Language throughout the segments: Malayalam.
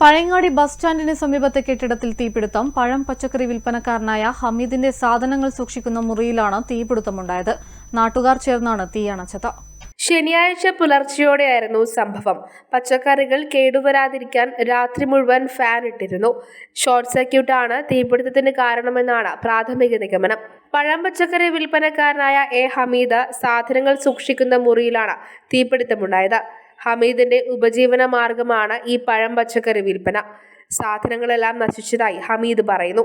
പഴയങ്ങാടി ബസ് സ്റ്റാൻഡിന് സമീപത്തെ കെട്ടിടത്തിൽ തീപിടുത്തം. പഴം പച്ചക്കറി വിൽപ്പനക്കാരനായ ഹമീദിന്റെ സാധനങ്ങൾ സൂക്ഷിക്കുന്ന മുറിയിലാണ് തീപിടുത്തമുണ്ടായത്. നാട്ടുകാർ ചേർന്നാണ് തീയണച്ചത് ശനിയാഴ്ച പുലർച്ചെയോടെയായിരുന്നു സംഭവം. പച്ചക്കറികൾ കേടുവരാതിരിക്കാൻ രാത്രി മുഴുവൻ ഫാൻ ഇട്ടിരുന്നു. ഷോർട്ട് സർക്യൂട്ടാണ് തീപിടുത്തത്തിന് കാരണമെന്നാണ് പ്രാഥമിക നിഗമനം. പഴം പച്ചക്കറി വിൽപ്പനക്കാരനായ എ ഹമീദ് സാധനങ്ങൾ സൂക്ഷിക്കുന്ന മുറിയിലാണ് തീപിടുത്തമുണ്ടായത്. ഹമീദിന്റെ ഉപജീവന മാർഗമാണ് ഈ പഴം പച്ചക്കറി വിൽപ്പന. സാധനങ്ങളെല്ലാം നശിച്ചതായി ഹമീദ് പറയുന്നു.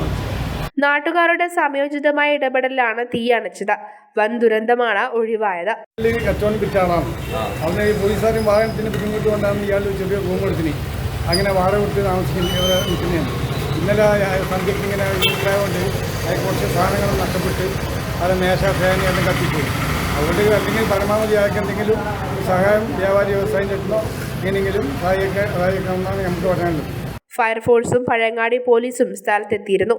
പിന്നെ നാട്ടുകാരുടെ സംയോജിതമായ ഇടപെടലാണ് തീയണച്ചത് വൻ ദുരന്തമാണ് ഒഴിവായത്. ഈ കച്ചവടം അവിടെ പോലീസുകാരും വാഹനത്തിന് ബുദ്ധിമുട്ട് കൊണ്ടാണ് ഇയാൾ ചെറിയ റൂം എടുത്തിന്. അങ്ങനെ വാടക കൊടുത്ത് താമസിക്കുന്ന ഇന്നലെ സന്ധ്യയ്ക്ക് ഇങ്ങനെ ഉണ്ടായതുകൊണ്ട് അതിൽ കുറച്ച് സാധനങ്ങൾ നഷ്ടപ്പെട്ട് അത് മേശ ഫാൻ എല്ലാം കത്തിപ്പോയി. അതുകൊണ്ട് അല്ലെങ്കിൽ പരമാവധി അയാൾക്ക് എന്തെങ്കിലും സഹായം വ്യാപാരി വ്യവസായം കിട്ടുന്നോ എങ്ങനെയെങ്കിലും സഹായിക്കാൻ സഹായിക്കണമെന്നാണ് നമുക്ക് പറയാനുള്ളത് ഫയർഫോഴ്സും പഴയങ്ങാടി പോലീസും സ്ഥലത്തെത്തിയിരുന്നു.